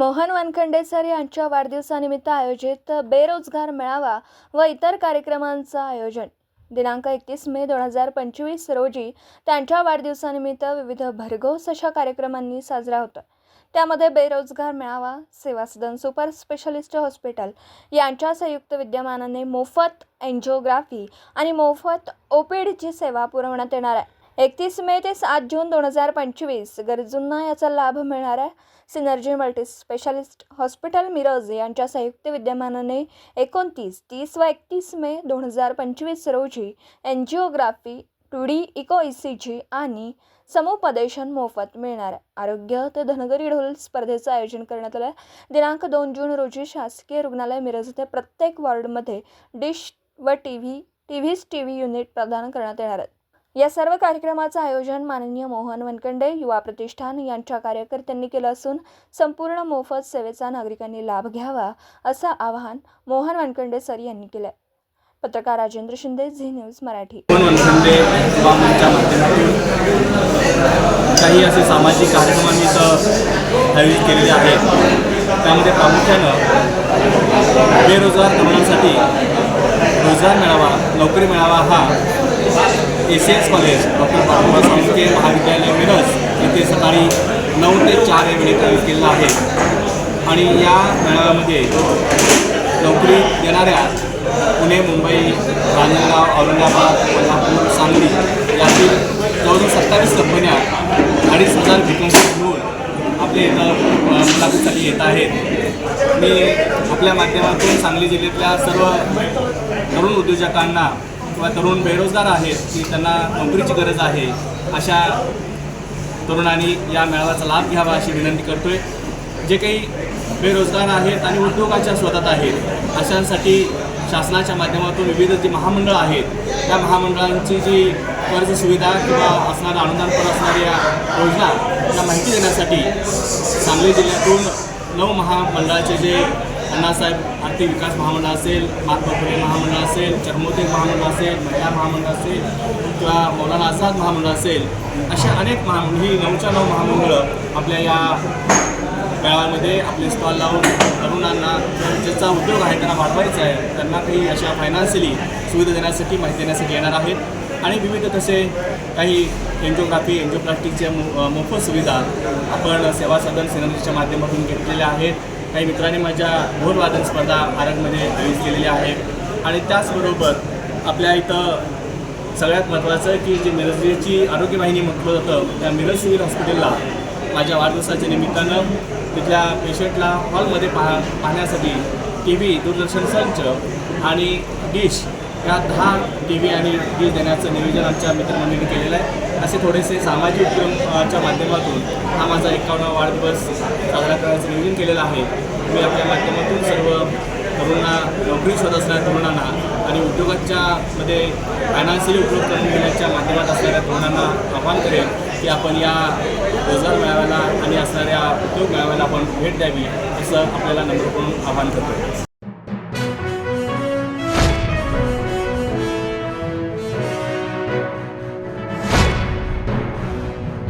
Mohan वानखंडे sir यांच्या वाढदिवसानिमित्त आयोजित बेरोजगार मेळावा व इतर कार्यक्रमांचं आयोजन. दिनांक एकतीस मे दोन हजार पंचवीस रोजी त्यांच्या वाढदिवसानिमित्त विविध भरघोस अशा कार्यक्रमांनी साजरा होतो. त्यामध्ये बेरोजगार मेळावा सेवा सदन सुपर स्पेशालिस्ट हॉस्पिटल यांच्या संयुक्त विद्यमानाने मोफत एन्जिओग्राफी आणि मोफत ओपीडीची सेवा पुरवण्यात येणार आहे. एकतीस मे ते सात जून दोन हजार पंचवीस. गरजूंना याचा लाभ मिळणार आहे. Synergy multi specialist hospital Miraj यांच्या संयुक्त विद्यमानाने एकोणतीस तीस व एकतीस मे दोन हजार पंचवीस रोजी angiography two D echo E C G आणि समुपदेशन मोफत मिळणार आरोग्य ते धनगरी ढोल स्पर्धेचं आयोजन करण्यात आलं आहे दिनांक दोन जून रोजी शासकीय रुग्णालय मिरज येथे प्रत्येक वॉर्डमध्ये डिश व T V T Vs T V unit प्रदान करण्यात येणार आहेत. या सर्व कार्यक्रमाचं आयोजन माननीय मोहन वनकंडे युवा प्रतिष्ठान यांच्या कार्यकर्त्यांनी केलं असून संपूर्ण मोफत सेवेचा नागरिकांनी लाभ घ्यावा असं आवाहन मोहन वनकंडे सर यांनी केलं पत्रकार राजेंद्र शिंदे झी न्यूज मराठी. काही असे सामाजिक कार्यक्रम आम्ही आयोजित केलेले आहेत. त्यामध्ये प्रामुख्यानं बेरोजगार तरुणांसाठी रोजगार मिळावा नोकरी मिळावा हा A C S college doctor Babasaheb Salunkhe महाविद्यालय मिरज येथे सकाळी नऊ ते चार या वेळेत आयोजित केलेला आहे. आणि या मेळाव्यामध्ये नोकरी देणाऱ्या पुणे मुंबई रांजणगाव औरंगाबाद कोल्हापूर सांगली यातील जवळजवळ सत्तावीस कंपन्या अडीच हजार व्हेकन्सी घेऊन आपले इथं मुलाखतीसाठी येत आहेत. मी आपल्या माध्यमातून सांगली जिल्ह्यातल्या सर्व तरुण उद्योजकांना किंवा तरुण बेरोजगार आहेत की त्यांना नोकरीची गरज आहे अशा तरुणांनी या मेळाव्याचा लाभ घ्यावा अशी विनंती करतोय. जे काही बेरोजगार आहेत आणि उद्योगाच्या स्वतःत आहेत अशांसाठी शासनाच्या माध्यमातून विविध जी महामंडळं आहेत त्या महामंडळांची जी कर्ज सुविधा किंवा असणाऱ्या अनुदानपर असणाऱ्या योजना त्यांना माहिती देण्यासाठी सांगली जिल्ह्यातून नऊ महामंडळाचे जे अण्णासाहेब आर्थिक विकास महामंडळ असेल महात्मा महामंडळ असेल चर्मोदय महामंडळ असेल महिला महामंडळ असेल किंवा मौलाना आझाद महामंडळ असेल अशा अनेक महामंडळ ही नऊच्या नऊ महामंडळं आपल्या या मेळाव्यामध्ये आपले स्टॉल लावून तरुणांना ज्याचा उद्योग आहे त्यांना वाढवायचा आहे त्यांना काही अशा फायनान्शियली सुविधा देण्यासाठी माहिती देण्यासाठी येणार आहेत. आणि विविध तसे काही एन्जिओग्राफी एन्जिओप्लास्टिकच्या मो मोफत सुविधा आपण सेवा सदन सिनर्जीच्या माध्यमातून घेतलेल्या आहेत. काही मित्रांनी माझ्या ढोलवादन स्पर्धा आरंगमध्ये आयोजित केलेल्या आहेत आणि त्याचबरोबर आपल्या इथं सगळ्यात महत्त्वाचं की जी मिरजेची आरोग्य वाहिनी म्हटलं जातं त्या मिरज सिव्हिल हॉस्पिटलला माझ्या वाढदिवसाच्या निमित्तानं तिथल्या पेशंटला हॉलमध्ये पाहा पाहण्यासाठी टी व्ही दूरदर्शन संच आणि डिश या दहा टी व्ही आणि डी देण्याचं नियोजन आमच्या मित्रमंडळीने केलेलं आहे. असे थोडेसे सामाजिक उपक्रमच्या माध्यमातून हा माझा एकावन्न वाढदिवस साजरा करण्याचं नियोजन केलेलं आहे. मी आपल्या माध्यमातून सर्व तरुणांना नोकरी शोध असणाऱ्या तरुणांना आणि उद्योगाच्या मध्ये फायनान्शियली उपयोग करून घेण्याच्या माध्यमात असणाऱ्या तरुणांना आवाहन करेन की आपण या रोजगार मेळाव्याला आणि असणाऱ्या उद्योग मेळाव्याला आपण भेट द्यावी असं आपल्याला नम्र करून आवाहन करतो